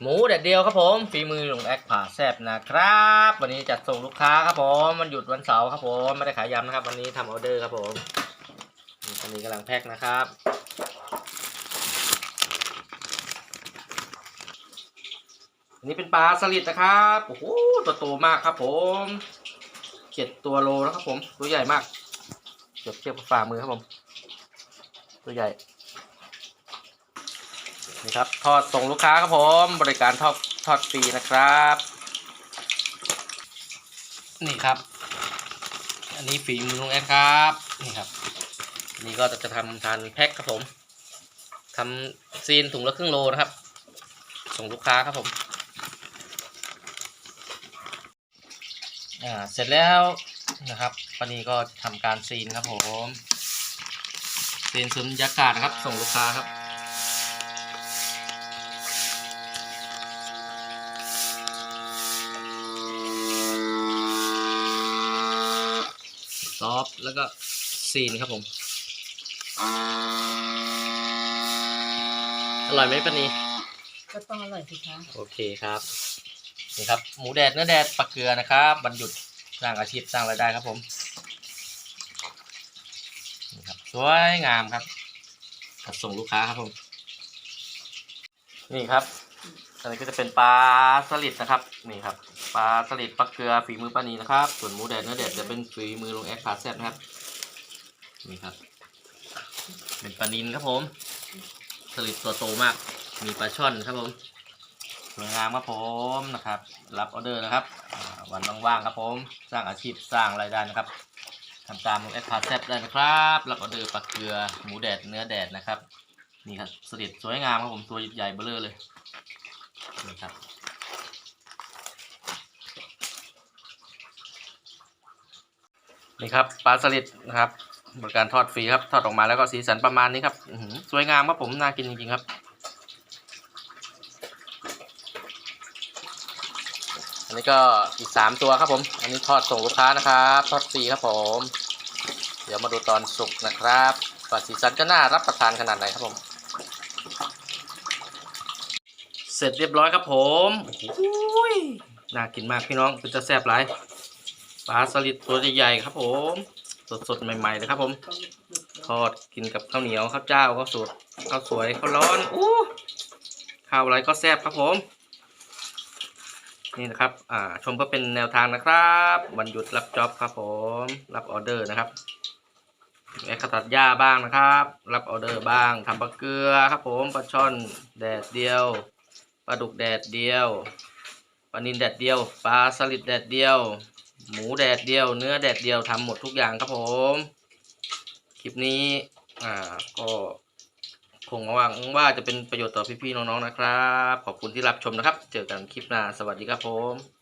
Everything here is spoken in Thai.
หมูแดดเดียวครับผมฝีมือหลวงแอคผ่าแซบนะครับ วันนี้จัดส่งลูกค้าครับผมมันหยุดวันเสาร์ครับผมไม่ได้ขายยำนะครับ วันนี้ทำออเดอร์ครับผมตอนนี้กำลังแพ็คนะครับอันนี้เป็นปลาสลิดนะครับโอ้โหตัวโตมากครับผมเจ็ดตัวโลแล้วครับผมตัวใหญ่มากเทียบเทียบกับฝ่ามือครับผม ตัวใหญ่ นี่ครับทอดส่งลูกค้าครับผม บริการทอดทอดฟรีนะครับ นี่ครับ อันนี้ฝีมือลุงแอดครับ นี่ครับ นี่ก็จะทำทานแพ็คครับผมทำซีนถุงละครึ่งโลนะครับ ส่งลูกค้าครับผมอ่าเสร็จแล้วนะครับปานีก็ทำการซีนครับผมซีนสุญญากาศนะครับ ส่งลูกค้าครับ อฟต์แล้วก็ซีนครับผม อร่อยไหมปานีก็ต้องอร่อยสิคะโอเคครับ นี่ครับ หมูแดดเนื้อแดดปลาเกลือนะครับวันหยุดสร้างอาชีพสร้างรายได้ครับผม นี่ครับสวยงามครับจัดส่งลูกค้าครับผม นี่ครับ อันนี้ก็จะเป็นปลาสลิดนะครับนี่ครับปลาสลิดปลาเกลือฝีมือป้านีนะครับ ส่วนหมูแดดเนื้อแดดจะเป็นฝีมือลุงแอคพาแซบนะครับนี่ครับ เป็นปลานินครับผมสลิดตัวโตมาก มีปลาช่อนครับผมสวยงามครับผมนะครับ รับออเดอร์นะครับวันว่างๆครับผม สร้างอาชีพสร้างรายได้นะครับทำตามลงแอดพาแซบได้นะครับ รับออเดอร์ปลาเกลือหมูแดดเนื้อแดดนะครับนี่ครับสลิดสวยงามครับผมตัวใหญ่เบ้อเร่อเลย นี่ครับนี่ครับปลาสลิดนะครับบริการทอดฟรีครับ ทอดออกมาแล้วก็สีสันประมาณนี้ครับสวยงามครับผมน่ากินจริงๆครับ อันนี้ก็อีกสามตัวครับผม อันนี้ทอดส่งลูกค้านะครับ ทอดฟรีครับผม เดี๋ยวมาดูตอนสุกนะครับว่าสีสันก็น่ารับประทานขนาดไหนครับผม เสร็จเรียบร้อยครับผมโอ้ยน่ากินมากพี่น้องเป็นจะแซ่บหลายปลาสลิดตัวใหญ่ๆครับผม สดๆใหม่ๆเลยครับผมทอดกินกับข้าวเหนียวข้าวเจ้าข้าวสดข้าวสวยข้าวร้อนอู้ข้าวอะไรก็แซ่บครับผม นี่นะครับ อ่า ชมก็เป็นแนวทางนะครับวันหยุดรับจ็อบครับผม รับออเดอร์นะครับแอคตัดหญ้าบ้างนะครับ รับออเดอร์บ้างทำปลาเกลือครับผมปลาช่อนแดดเดียว ปลาดุกแดดเดียวปลานินแดดเดียวปลาสลิดแดดเดียว หมูแดดเดียว เนื้อแดดเดียวทำหมดทุกอย่างครับผม คลิปนี้อ่าก็คงหวังว่าจะเป็นประโยชน์ต่อพี่ๆน้องๆนะครับ ขอบคุณที่รับชมนะครับ เจอกันคลิปหน้าสวัสดีครับผม